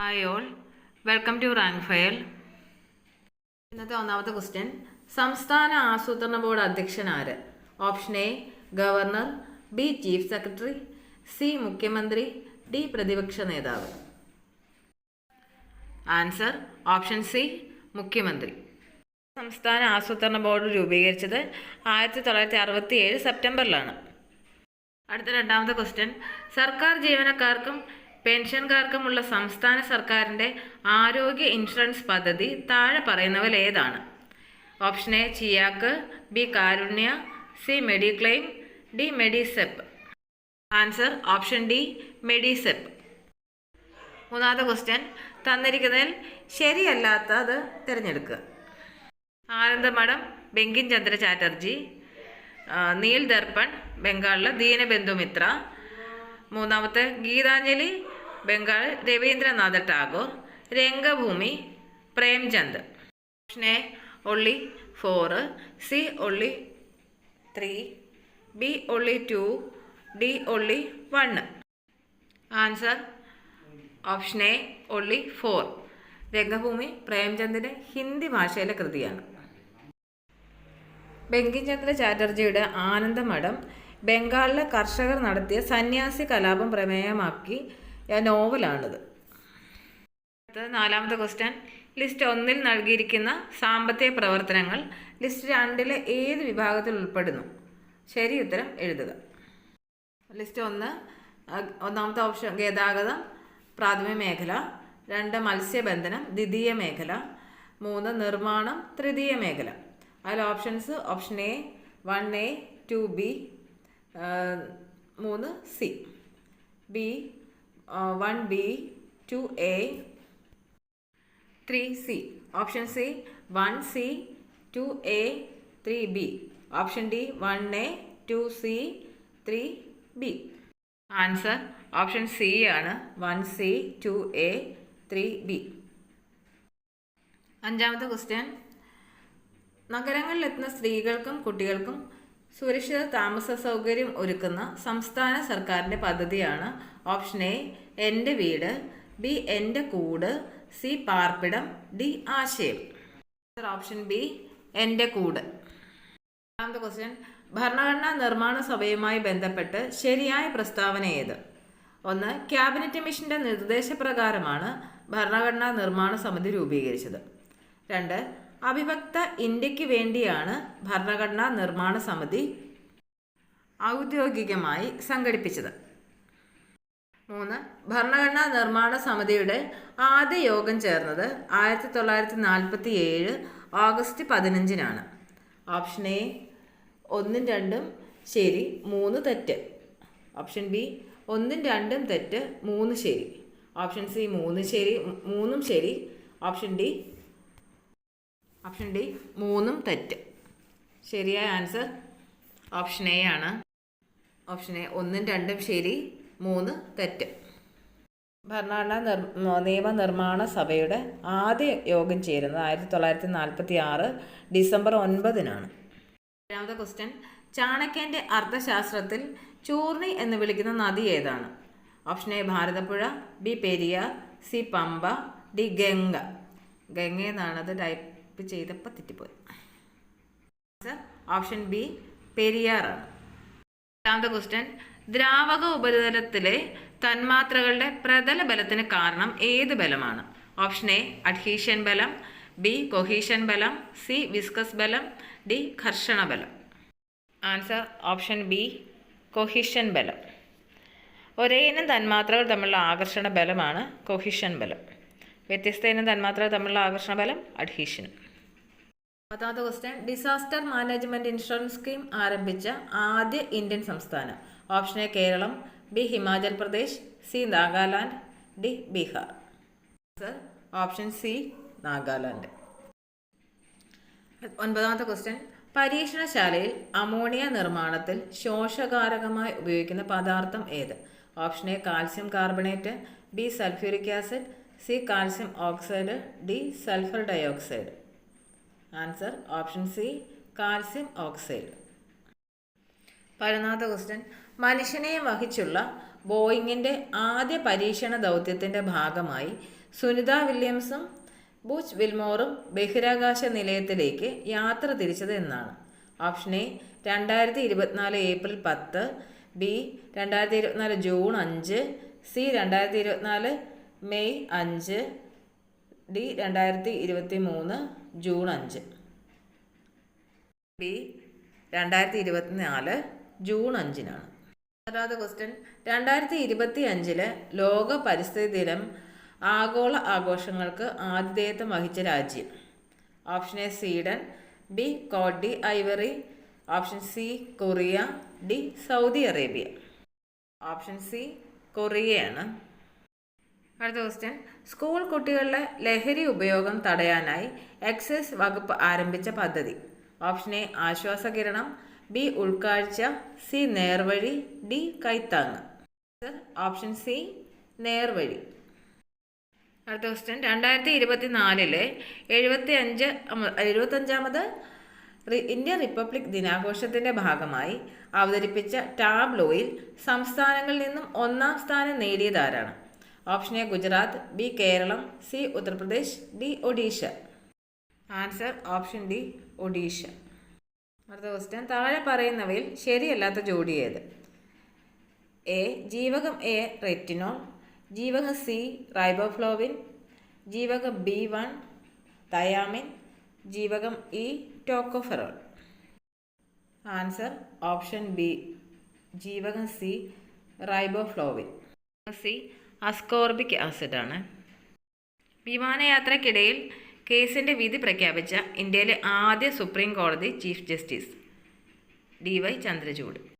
Hi all welcome to rank file ഇന്നത്തെ ഒന്നാമത്തെ question സംസ്ഥാന ആസൂത്രണ ബോർഡ് അധ്യക്ഷൻ ആര്? Option A governor B chief secretary C മുഖ്യമന്ത്രി. ഡി പ്രതിപക്ഷ നേതാവ്. ആൻസർ ഓപ്ഷൻ സി മുഖ്യമന്ത്രി. സംസ്ഥാന ആസൂത്രണ ബോർഡ് രൂപീകരിച്ചത് ആയിരത്തി തൊള്ളായിരത്തി അറുപത്തി ഏഴ് സെപ്റ്റംബറിലാണ് അടുത്ത രണ്ടാമത്തെ ക്വസ്റ്റ്യൻ സർക്കാർ ജീവനക്കാർക്കും പെൻഷൻകാർക്കുമുള്ള സംസ്ഥാന സർക്കാരിന്റെ ആരോഗ്യ ഇൻഷുറൻസ് പദ്ധതി താഴെ പറയുന്നവൽ ഏതാണ്? Option A Chiak B Karunya C mediclaim D Medisep. Answer option D Medisep. മൂന്നാമത്തെ ക്വസ്റ്റ്യൻ തന്നിരിക്കുന്നതിൽ ശരിയല്ലാത്തത് തിരഞ്ഞെടുക്കുക. ആനന്ദമഠം ബെങ്കിൻ ചന്ദ്ര ചാറ്റർജി നീൽ ദർപ്പൺ ബംഗാളിലെ ദീനബന്ധു മിത്ര. മൂന്നാമത്തെ Gitanjali Bengal Rabindranath Tagore. Rangbhoomi Premchand. Option A only four C only three B only two D only one answer option A only four Rangbhoomi പ്രേംചന്ദിന്റെ ഹിന്ദി ഭാഷയിലെ കൃതിയാണ്. ബങ്കിംചന്ദ്ര ചാറ്റർജിയുടെ ആനന്ദമഠം ബംഗാളിലെ കർഷകർ നടത്തിയ സന്യാസി കലാപം പ്രമേയമാക്കി നോവലാണിത്. നാലാമത്തെ ക്വസ്റ്റ്യൻ. ലിസ്റ്റ് ഒന്നിൽ നൽകിയിരിക്കുന്ന സാമ്പത്തിക പ്രവർത്തനങ്ങൾ ലിസ്റ്റ് രണ്ടിലെ ഏത് വിഭാഗത്തിൽ ഉൾപ്പെടുന്നു? ശരി ഉത്തരം എഴുതുക. ലിസ്റ്റ് ഒന്ന് ഒന്നാമത്തെ ഓപ്ഷൻ ഗതാഗതം പ്രാഥമിക മേഖല രണ്ട് മത്സ്യബന്ധനം ദ്വിതീയ മേഖല മൂന്ന് നിർമ്മാണം തൃതീയ മേഖല. അതിൽ options option A one A two B മൂന്ന് C B one B two A three C option C one C two A three B option D one A two C three B answer option C ആണ് one C two A three B അഞ്ചാമത്തെ question നഗരങ്ങളിലെത്തുന്ന സ്ത്രീകൾക്കും കുട്ടികൾക്കും സുരക്ഷിത താമസ സൗകര്യം ഒരുക്കുന്ന സംസ്ഥാന സർക്കാരിന്റെ പദ്ധതിയാണ് ഓപ്ഷൻ എ എന്റെ വീട് ബി എന്റെ കൂട് സി പാർപ്പിടം ഡി ആശയം. ഓപ്ഷൻ ബി എന്റെ കൂട്. രണ്ടാമത്തെ ക്വസ്റ്റ്യൻ ഭരണഘടനാ നിർമ്മാണ സഭയുമായി ബന്ധപ്പെട്ട് ശരിയായ പ്രസ്താവന ഏത്? ഒന്ന് ക്യാബിനറ്റ് മിഷന്റെ നിർദ്ദേശപ്രകാരമാണ് ഭരണഘടനാ നിർമ്മാണ സമിതി രൂപീകരിച്ചത്. രണ്ട് അവിഭക്ത ഇന്ത്യയ്ക്ക് വേണ്ടിയാണ് ഭരണഘടനാ നിർമ്മാണ സമിതി ഔദ്യോഗികമായി സംഘടിപ്പിച്ചത്. മൂന്ന് ഭരണഘടനാ നിർമ്മാണ സമിതിയുടെ ആദ്യ യോഗം ചേർന്നത് ആയിരത്തി തൊള്ളായിരത്തി നാൽപ്പത്തി ഏഴ് ഓഗസ്റ്റ് പതിനഞ്ചിനാണ്. ഓപ്ഷൻ എ ഒന്നും രണ്ടും ശരി മൂന്ന് തെറ്റ്. ഓപ്ഷൻ ബി ഒന്നും രണ്ടും തെറ്റ് മൂന്ന് ശരി. ഓപ്ഷൻ സി മൂന്ന് ശരി മൂന്നും ശരി. ഓപ്ഷൻ ഡി ഓപ്ഷൻ ഡി മൂന്നും തെറ്റ്. ശരിയായ ആൻസർ ഓപ്ഷൻ എ ആണ്. ഓപ്ഷൻ എ ഒന്നും രണ്ടും ശരി മൂന്ന് തെറ്റ്. ഭരണഘടനാ നിർ നിയമനിർമ്മാണ സഭയുടെ ആദ്യ യോഗം ചേരുന്നത് ആയിരത്തി തൊള്ളായിരത്തി നാൽപ്പത്തി ആറ് ഡിസംബർ ഒൻപതിനാണ്. രണ്ടാമത്തെ ക്വസ്റ്റ്യൻ ചാണക്യന്റെ അർത്ഥശാസ്ത്രത്തിൽ ചൂർണി എന്ന് വിളിക്കുന്ന നദി ഏതാണ്? Option A Bharathapuzha B Periyar C Pamba D Ganga. Ganga എന്നാണ് അത് ടൈപ്പ് ചെയ്തപ്പോൾ തെറ്റിപ്പോയി. ഓപ്ഷൻ ബി പെരിയാറാണ്. രണ്ടാമത്തെ ക്വസ്റ്റ്യൻ ദ്രാവക ഉപരിതലത്തിലെ തന്മാത്രകളുടെ പ്രതല ബലത്തിന് കാരണം ഏത് ബലമാണ്? ഓപ്ഷൻ എ അഡ്ഹീഷൻ ബലം ബി കൊഹീഷൻ ബലം സി വിസ്കസ് ബലം ഡി ഘർഷണ ബലം. ആൻസർ ഓപ്ഷൻ ബി കൊഹിഷൻ ബലം. ഒരേ ഇനം തന്മാത്രകൾ തമ്മിലുള്ള ആകർഷണ ബലമാണ് കൊഹിഷൻ ബലം. വ്യത്യസ്ത ഇനം തന്മാത്രകൾ തമ്മിലുള്ള ആകർഷണ ബലം അഡ്ഹീഷനും പത്താമത്തെ question disaster management insurance scheme ആരംഭിച്ച ആദ്യ ഇന്ത്യൻ സംസ്ഥാനം. Option A Keralam. B Himachal Pradesh. C Nagaland. D Bihar. Option C Nagaland. ഒൻപതാമത്തെ ക്വസ്റ്റ്യൻ പരീക്ഷണശാലയിൽ അമോണിയ നിർമ്മാണത്തിൽ ശോഷകാരകമായി ഉപയോഗിക്കുന്ന പദാർത്ഥം ഏത്? Option A calcium carbonate B sulphuric acid C calcium oxide D sulphur dioxide answer option C calcium oxide പരനാഥ question മനുഷ്യനെ വഹിച്ചുള്ള ബോയിങ്ങിന്റെ ആദ്യ പരീക്ഷണ ദൗത്യത്തിന്റെ ഭാഗമായി സുനിത വില്യംസും ബുച്ച് വിൽമോറും ബഹിരാകാശ നിലയത്തിലേക്ക് യാത്ര തിരിച്ചത് എന്നാണ്. ഓപ്ഷൻ എ രണ്ടായിരത്തി ഇരുപത്തിനാല് ഏപ്രിൽ പത്ത് ബി രണ്ടായിരത്തി ഇരുപത്തിനാല് ജൂൺ അഞ്ച് സി രണ്ടായിരത്തി ഇരുപത്തിനാല് മെയ് അഞ്ച് ഡി രണ്ടായിരത്തി ഇരുപത്തി മൂന്ന് ജൂൺ അഞ്ച്. ബി രണ്ടായിരത്തി ഇരുപത്തിനാല് ജൂൺ അഞ്ചിനാണ്. പത്താമത്തെ ക്വസ്റ്റ്യൻ. രണ്ടായിരത്തി ഇരുപത്തി അഞ്ചിൽ ലോക പരിസ്ഥിതി ദിനം ആഗോള ആഘോഷങ്ങൾക്ക് ആതിഥേയത്വം വഹിച്ച രാജ്യം. Option A Sweden. B Cote d'Ivoire. Option C Korea. D Saudi Arabia. Option C കൊറിയയാണ്. അടുത്ത ക്വസ്റ്റ്യൻ സ്കൂൾ കുട്ടികളുടെ ലഹരി ഉപയോഗം തടയാനായി എക്സൈസ് വകുപ്പ് ആരംഭിച്ച പദ്ധതി. Option A Ashwasakiranam. B Ulkazhcha. C Nervazhi. D Kaithang option C Nervazhi. അടുത്ത ക്വസ്റ്റ്യൻ രണ്ടായിരത്തി ഇരുപത്തി നാലിലെ എഴുപത്തി അഞ്ച് എഴുപത്തഞ്ചാമത് ഇന്ത്യൻ റിപ്പബ്ലിക് ദിനാഘോഷത്തിന്റെ ഭാഗമായി അവതരിപ്പിച്ച ടാബ്ലോയിൽ സംസ്ഥാനങ്ങളിൽ നിന്നും ഒന്നാം സ്ഥാനം നേടിയതാരാണ്? Option A Gujarat B Keralam C Uttar Pradesh D Odisha. Answer option D Odisha. അടുത്ത ക്വസ്റ്റ്യൻ താഴെ പറയുന്നവയിൽ ശരിയല്ലാത്ത ജോഡി ഏത്? എ ജീവകം എ റെറ്റിനോൾ. ജീവകം സി റൈബോഫ്ലോവിൻ. ജീവകം ബി വൺ തയാമിൻ. ജീവകം E tocopherol. Answer option B ജീവകം സി റൈബോഫ്ലോവിൻ. സി അസ്കോർബിക് ആസിഡാണ് വിമാനയാത്രയ്ക്കിടയിൽ കേസിന്റെ വിധി പ്രഖ്യാപിച്ച ഇന്ത്യയിലെ ആദ്യ സുപ്രീം കോടതി chief justice D Y Chandrachud.